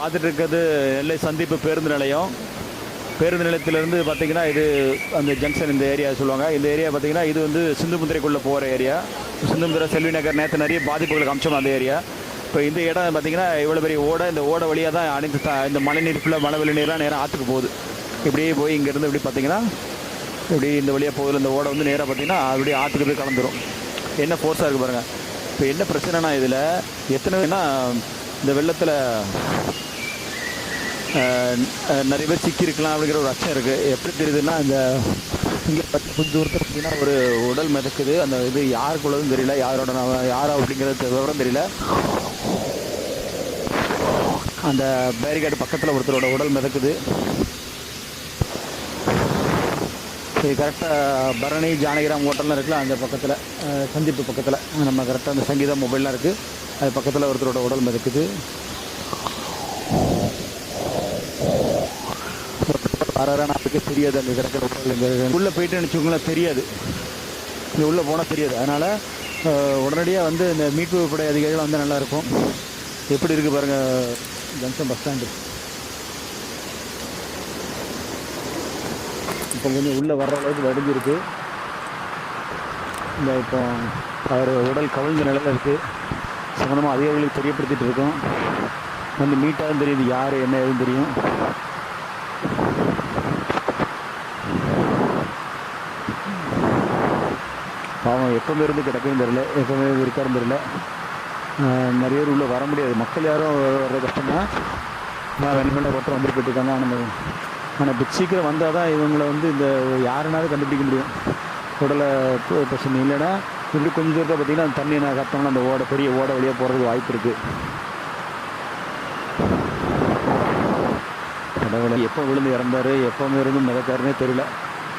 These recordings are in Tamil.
பார்த்துட்டு இருக்கிறது நெல்லை சந்திப்பு பேருந்து நிலையம். பேருந்து நிலையத்திலேருந்து பார்த்தீங்கன்னா இது அந்த ஜங்ஷன் இந்த ஏரியா சொல்லுவாங்க. இந்த ஏரியா பார்த்தீங்கன்னா இது வந்து சிந்துமுந்திரைக்குள்ளே போகிற ஏரியா சிந்துமுந்திரை செல்வி நகர் நேற்று நிறைய பாதிப்புகளுக்கு அம்சம் அந்த ஏரியா இப்போ இந்த இடம் பார்த்தீங்கன்னா இவ்வளோ பெரிய ஓடை இந்த ஓடை வழியாக தான் அனைத்து த இந்த மழை நீர் ஃபுல்லாக மழை வெளி நீர்லாம் நேராக ஆற்றுக்கு போகுது. இப்படியே போய் இங்கேருந்து இப்படி பார்த்தீங்கன்னா இப்படி இந்த வழியாக போகுது. இந்த ஓடை வந்து நேராக பார்த்தீங்கன்னா அப்படியே ஆற்றுக்கு போய் கலந்துரும். என்ன ஃபோர்ஸாக இருக்குது பாருங்கள் இப்போ என்ன பிரச்சனைனா இதில் எத்தனைனா இந்த வெள்ளத்தில் நிறைய பேர் சிக்கியிருக்கலாம் அப்படிங்கிற ஒரு அச்சம் இருக்குது எப்படி தெரியுதுன்னா அந்த இங்கே பத்து கொஞ்சம் தூரத்தில் பார்த்தீங்கன்னா ஒரு உடல் மிதக்குது. அந்த இது யாருக்குள்ளதும் தெரியல. யாரோட நான் யாரா அப்படிங்கிறது விவரம் தெரியல. அந்த பேரிகார்டு பக்கத்தில் ஒருத்தரோட உடல் மிதக்குது. இது கரெக்டாக பரணி ஜானகிராம் ஹோட்டல்லாம் இருக்குல்ல அந்த பக்கத்தில் சந்திப்பு பக்கத்தில். நம்ம கரெக்டாக அந்த சங்கீதம் மொபைல்லாம் இருக்குது அது பக்கத்தில் ஒருத்தரோட உடல் மிதக்குது. வராரா நமக்கு தெரியாது அந்த கிடக்கிற உடல் உள்ளே போயிட்டு நினச்சிக்கோங்களேன் தெரியாது. இங்கே உள்ளே போனால் தெரியாது. அதனால் உடனடியாக வந்து இந்த மீட்பு படை அதிகாரிகள் வந்து நல்லாயிருக்கும் எப்படி இருக்குது பாருங்கள் ஜங்ஷன் பஸ் ஸ்டாண்டு. இப்போ கொஞ்சம் உள்ளே வர்ற அளவுக்கு வடிஞ்சிருக்கு. இந்த இப்போ அவர் உடல் கவிழ்ந்த நிலையில் இருக்குது சம்மந்தமாக அதிகாரிகளுக்கு தெரியப்படுத்திகிட்டு இருக்கோம். வந்து மீட்டாகவும் தெரியுது யார் என்ன எதுவும் தெரியும். எப்போவுமே இருந்து கிடக்கும் தெரியல எப்போவுமே இருக்காருன்னு தெரியல. நிறைய பேர் உள்ளே வர முடியாது. மக்கள் யாரும் வர கஷ்டம் தான் நான் வெண்மண்ட ஒருத்தர் வந்துட்டு போயிட்டுருக்காங்க. ஆனால் ஆனால் இப்போ சீக்கிரம் வந்தால் தான் இவங்களை வந்து இந்த யாருனாலும் கண்டுபிடிக்க முடியும். உடலை பிரச்சனை இல்லைன்னா இப்படி கொஞ்சம் தூரத்தை பார்த்தீங்கன்னா அந்த தண்ணி நான் கத்தோம்னா அந்த ஓடை பெரிய ஓடை வழியாக போகிறதுக்கு வாய்ப்பு இருக்குது கடவுளை எப்போ விழுந்து இறந்தாரு எப்போவுமே இருந்து மிதக்காருன்னே தெரியல.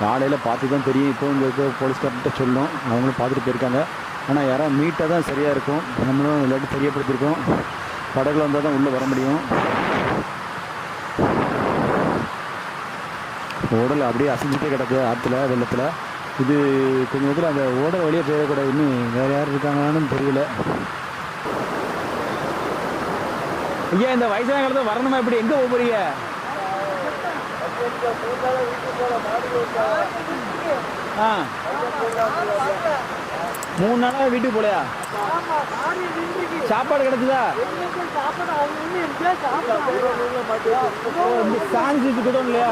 காலையில் பார்த்து தான் தெரியும். இப்போ இங்கே இருக்க போலீஸ்கார்ட்ட சொல்லணும். அவங்களும் பார்த்துட்டு போயிருக்காங்க. ஆனால் யாராவது மீட்டாக தான் சரியாக இருக்கும். நம்மளும் இல்லாட்டி தெரியப்படுத்தியிருக்கோம் படகுல வந்தால் தான் உள்ளே வர முடியும். உடல் அப்படியே அசைஞ்சிட்டே கிடக்கு ஆற்றுல வெள்ளத்தில். இது கொஞ்சம் நேரத்தில் அந்த ஓடல் வழியாக போயிடக்கூடாது. இன்னும் வேறு யார் இருக்காங்களான்னு தெரியல. ஐயா இந்த வயசான காலத்தில் வரணுமா இப்படி எங்கே போகிறீங்க ஆ. மூணு நாளாக வீட்டுக்கு போகலையா சாப்பாடு கிடக்குதா சாஞ்சி கிட்டோம் இல்லையா?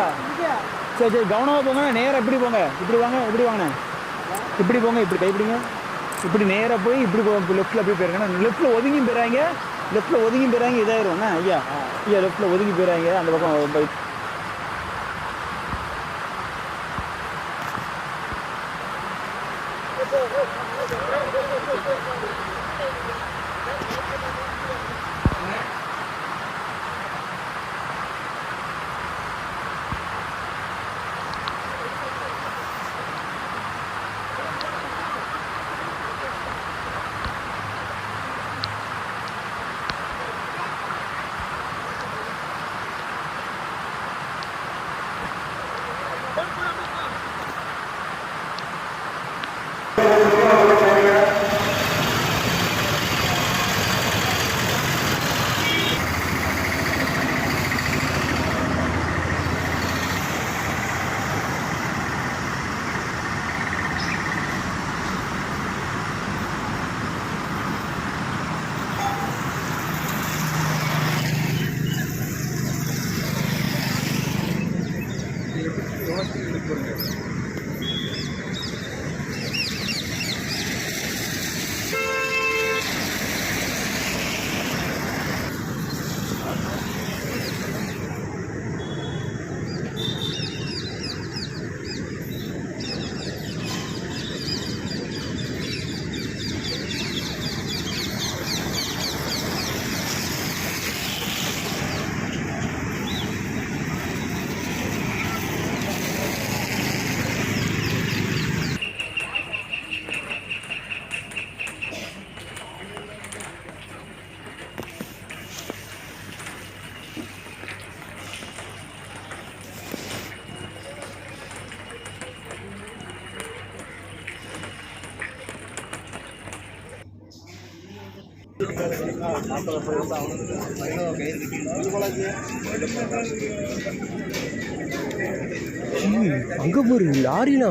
சரி சரி கவனமாக போங்க. நேராக இப்படி போங்க. இப்படி வாங்க இப்படி வாங்கண்ணே இப்படி போங்க இப்படி கைப்பிடிங்க. இப்படி நேராக போய் இப்படி போ லெஃப்ட்டில் போய் போயிருக்கேன் லெஃப்ட்டில் ஒதுங்கி போயிறாங்க? லெஃப்ட்டில் ஒதுங்கி போயிறாங்க இதாயிரும். ஐயா? ஐயா லெஃப்ட்டில் ஒதுங்கி போயிறாங்க. அந்த பக்கம் Thank you. Gracias. அங்க போரு லாரினா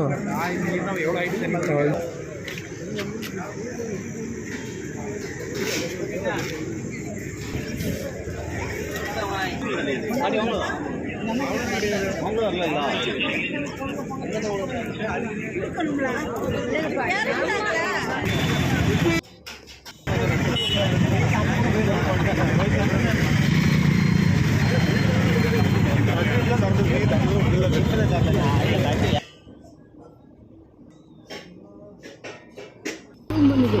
இருக்கணும்ல சுத்தம் பண்ணுது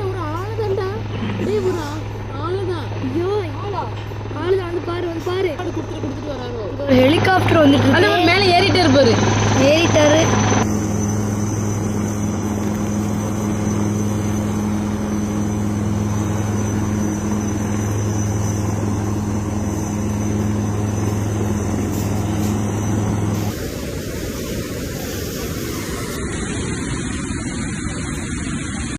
ஒரு ஆள் தான்டா ஏ ஒரு ஆளுதான். ஐயோ. ஆளா வந்து பாரு வந்து பாரு. கொடுத்துட்டு கொடுத்துட்டு வராங்க. ஹெலிகாப்டர் வந்துட்டு அது மேலே ஏறிட்டே இருப்பாரு ஏறிட்டாரு.